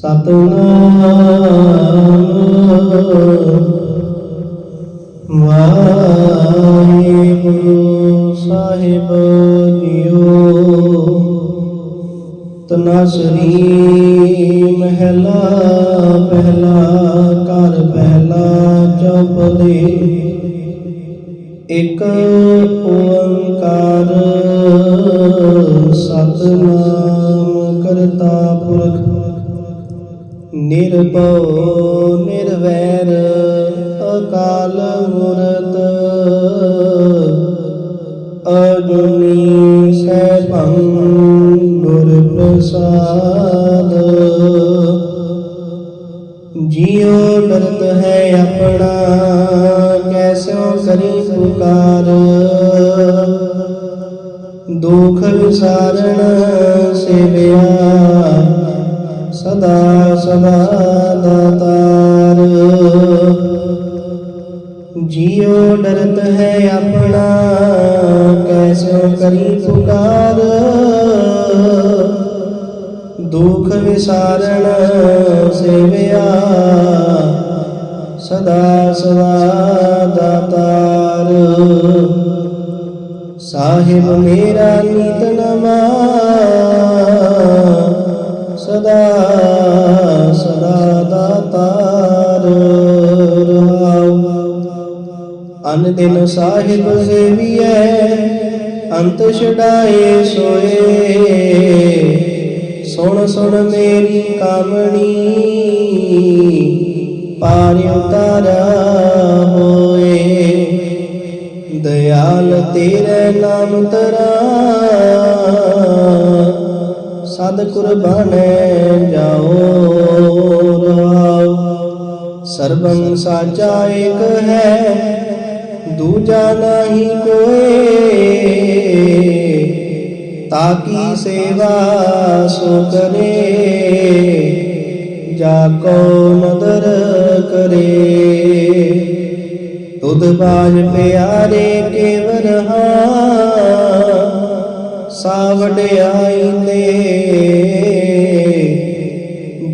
ਸਤਨਾਮ ਵਾਹਿਗੁਰੂ ਸਾਹਿਬ ਜੀਓ ਤਨਾਸਰੀ ਮਹਿਲਾ ਪਹਿਲਾ ਘਰ ਪਹਿਲਾ ਚੌਪਦੇ ਇੱਕ ਓੰਕਾਰ ਸਤਨਾਮ ਕਰਤਾ ਪੁਰਖ ਨਿਰਭਉ, ਨਿਰਵੈਰ, ਅਕਾਲ ਮੂਰਤ। ਅਜੂਨੀ ਸੈਭੰ ਗੁਰ ਪ੍ਰਸਾਦ। ਜਿਉ ਡਰਤ ਹੈ ਆਪਣਾ ਕੈਸੋ ਕਰੀ ਪੁਕਾਰ। ਦੁਖ ਵਿਸਾਰਣ ਸੇਵਿਆ ਸਦਾ ਸਦਾ ਤਾਰ ਜਿਉ ਡਰਤ ਹੈ ਆਪਣਾ, ਕੈਸੋ ਕਰੀ ਪੁਕਾਰ। ਦੁਖ ਵਿਸਾਰਣ ਸੇਵਿਆ, ਸਦਾ ਸਦਾ ਦਾਤਾਰ ਸਾਹਿਬ ਮੇਰਾ ਨੀਤ ਅਨ ਦਿਨ ਸਾਹਿਬ ਸੇਵੀਐ, ਅੰਤ ਛਡਾਏ ਸੋਏ। ਸੁਣ ਸੁਣ ਮੇਰੀ ਕਾਮਣੀ, ਪਾਰ ਉਤਾਰਾ ਹੋਏ। ਦਇਆਲ ਤੇਰੇ ਨਾਮ ਤਰਾ ਸਦ ਕੁਰਬਾਨੈ ਸਰਬੰ ਸਾਚਾ ਏਕ ਹੈ, ਦੂਜਾ ਨਹੀਂ ਕੋਏ। ਤਾਕੀ ਸੇਵਾ ਸੋ ਕਰੇ, ਜਾ ਕੋ ਨਦਰ ਕਰੇ। ਤੁਧ ਬਾਜ ਪਿਆਰੇ ਕੇਵਰ ਹਾਂ ਸਾਵੜਿਆਈ ਤੇ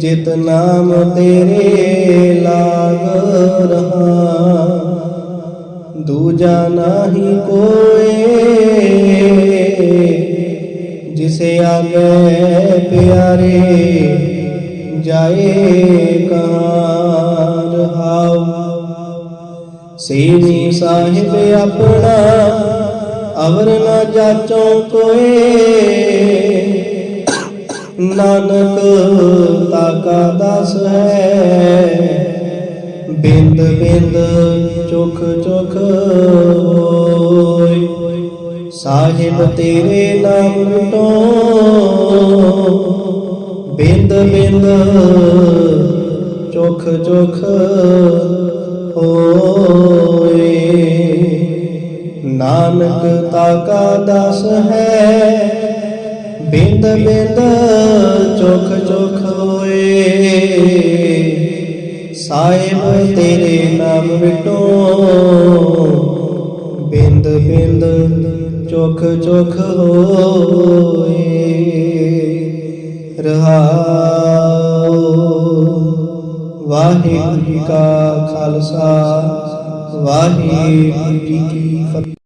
ਜਿਤ ਨਾਮ ਤੇਰੇ ਲਾਗ ਜਿਸੇ ਆਗੇ ਪਿਆਰੇ, ਜਾਏ ਕਹਾਂ ਰਹਾਉ ਸੇਵੀ ਸਾਹਿਬ ਆਪਣਾ ਅਵਰ ਨਾ ਜਾਚੋ ਕੋਏ। ਨਾਨਕ ਤਾਕਾ ਦਸ ਹੈ। ਬਿੰਦ ਬਿੰਦ ਚੁਖ ਚੁਖ ਸਾਹਿਬ ਤੇਰੇ ਨਾਮ ਮਿਟੋ ਬਿੰਦ ਬਿੰਦ ਚੁਖ ਚੁਖ ਹੋਏ। ਨਾਨਕ ਤਾਕਾ ਦਸ ਹੈ, ਬਿੰਦ ਬਿੰਦ ਚੁਖ ਚੁਖ ਹੋਏ। ਸਾਹਿਬ ਤੇਰੇ ਨਾਮ ਵਿਟੋ ਬਿੰਦ ਬਿੰਦ ਚੁਖ ਚੁਖ ਹੋਏ ਰਹਾਉ ਵਾਹਿਗੁਰੂ ਕਾ ਖਾਲਸਾ ਵਾਹਿਗੁਰੂ ਜੀ ਕੀ ਫਤਿਹ।